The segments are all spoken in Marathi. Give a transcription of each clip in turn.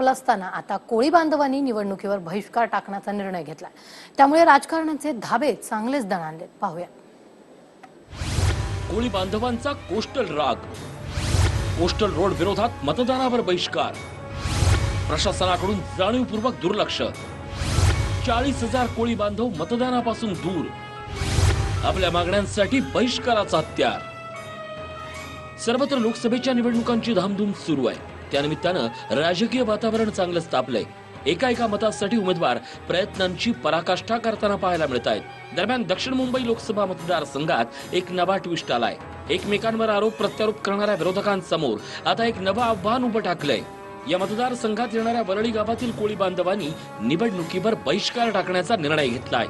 असताना आता कोळी बांधवांनी निवडणुकीवर बहिष्कार टाकण्याचा निर्णय घेतला त्यामुळे राजकारणाचे धाबे चांगलेच दणाणले पाहूया. कोळी बांधवांचा कोस्टल राग. कोस्टल रोड विरोधात मतदानावर बहिष्कार. प्रशासनाकडून जाणीवपूर्वक दुर्लक्ष. चाळीस हजार कोळी बांधव मतदानापासून दूर. आपल्या मागण्यांसाठी बहिष्काराचा हत्यार. सर्वत्र लोकसभेच्या निवडणुकांची धामधूम सुरू आहे. त्यानिमित्तानं राजकीय वातावरण चांगलंच तापलंय एका एका मतासाठी उमेदवार प्रयत्नांची पराकाष्ठा करताना पाहायला मिळत आहेत दरम्यान दक्षिण मुंबई लोकसभा मतदारसंघात एक नवा ट्विस्ट आलाय. एकमेकांवर आरोप प्रत्यारोप करणाऱ्या विरोधकांसमोर आता एक नवं आव्हान उभं टाकलंय. या मतदारसंघात येणाऱ्या वरळी गावातील कोळी बांधवांनी निवडणुकीवर बहिष्कार टाकण्याचा निर्णय घेतलाय.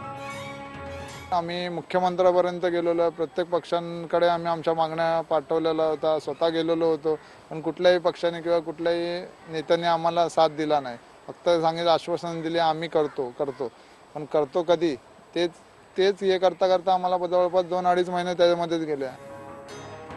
आम्ही मुख्यमंत्र्यापर्यंत गेलेलो आहे. प्रत्येक पक्षांकडे आम्ही आमच्या मागण्या पाठवलेल्या होत्या. स्वतः गेलेलो होतो. पण कुठल्याही पक्षाने किंवा कुठल्याही नेत्याने आम्हाला साथ दिला नाही. फक्त सांगितलं आश्वासन दिले आम्ही करतो करतो. पण करतो कधी? तेच तेच हे करता करता आम्हाला जवळपास दोन अडीच महिने त्याच्यामध्येच गेले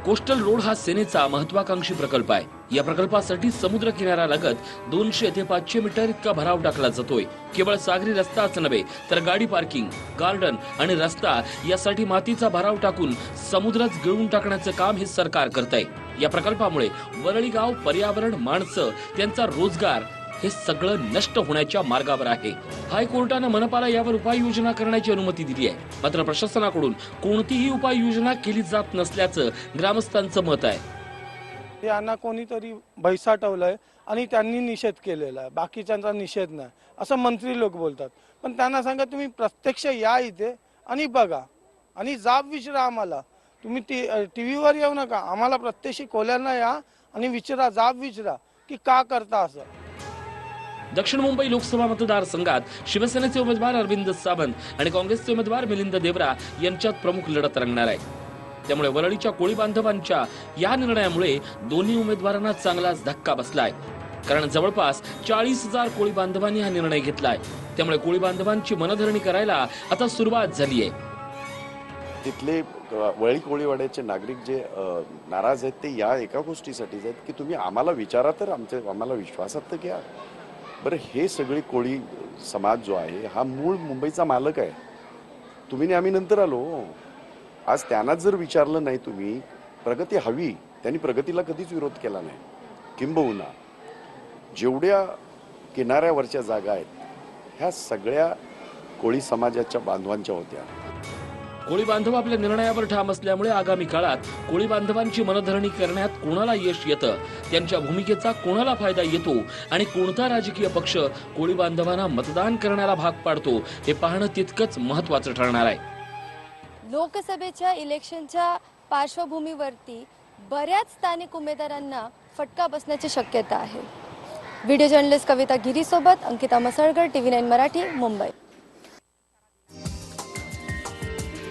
कोस्टल रोड हा सेनेचा महत्वाकांक्षी प्रकल्प आहे. या प्रकल्पासाठी समुद्र किनाऱ्यालगत दोनशे ते पाचशे मीटर इतका भराव टाकला जातोय. केवळ सागरी रस्ताच नव्हे तर गाडी पार्किंग गार्डन आणि रस्ता यासाठी मातीचा भराव टाकून समुद्रात गिळून टाकण्याचं काम हे सरकार करत आहे या प्रकल्पामुळे वरळी गाव पर्यावरण माणसं त्यांचा रोजगार हे सगळं नष्ट होण्याच्या मार्गावर आहे. हायकोर्टानं मनपाला यावर उपाययोजना करण्याची अनुमती दिली आहे. मात्र प्रशासनाकडून कोणतीही उपाययोजना केली जात नसल्याचं ग्रामस्थांचं मत आहे. यांना कोणीतरी बैसाठवलंय आणि त्यांनी निषेध केलेला आहे. बाकीच्यांचा निषेध नाही. असं मंत्री लोक बोलतात. पण त्यांना सांगा तुम्ही प्रत्यक्ष या इथे आणि बघा. आणि जाब विचारा आम्हाला. तुम्ही टी टी व्हीवर येऊ नका. आम्हाला प्रत्यक्ष कोल्यांना या आणि विचारा जाब विचारा की का करता असं. दक्षिण मुंबई लोकसभा मतदारसंघात शिवसेनेचे उमेदवार अरविंद सावंत आणि काँग्रेसचे उमेदवार मिलिंद देवरा यांच्यात प्रमुख लढत रंगणार आहे. त्यामुळे वरळीच्या कोळी बांधवांच्या या निर्णयामुळे दोन्ही उमेदवारांना चांगलाच धक्का बसलाय. कारण जवळपास चाळीस हजार कोळी बांधवांनी हा निर्णय घेतलाय. त्यामुळे कोळी बांधवांची मनधरणी करायला आता सुरुवात झाली आहे. तिथले वळी कोळीवाड्याचे नागरिक जे नाराज आहेत ते या एका गोष्टीसाठीच आहेत की तुम्ही आम्हाला विचारा तर आमचे आम्हाला विश्वासात तर घ्या. बरं हे सगळे कोळी समाज जो आहे हा मूळ मुंबईचा मालक आहे. तुम्ही आम्ही नंतर आलो. आज त्यांनाच जर विचारलं नाही तुम्ही प्रगती हवी त्यांनी प्रगतीला कधीच विरोध केला नाही. किंबहुना जेवढ्या किनाऱ्यावरच्या जागा आहेत ह्या सगळ्या कोळी समाजाच्या बांधवांच्या होत्या. कोळी बांधव आपल्या निर्णयावर ठाम असल्यामुळे आगामी काळात कोळी बांधवांची मनधरणी करण्यात कोणाला यश येतं? त्यांच्या भूमिकेचा कोणाला फायदा येतो? आणि कोणता राजकीय पक्ष कोळी बांधवांना मतदान करण्याला भाग पाडतो? हे पाहणं तितकंच महत्वाचं ठरणार आहे. लोकसभेच्या इलेक्शनच्या पार्श्वभूमीवरती बऱ्याच स्थानिक उमेदवारांना फटका बसण्याची शक्यता आहे. व्हिडिओ जर्नलिस्ट कविता गिरीसोबत अंकिता मसळकर टीव्ही नाईन मराठी मुंबई.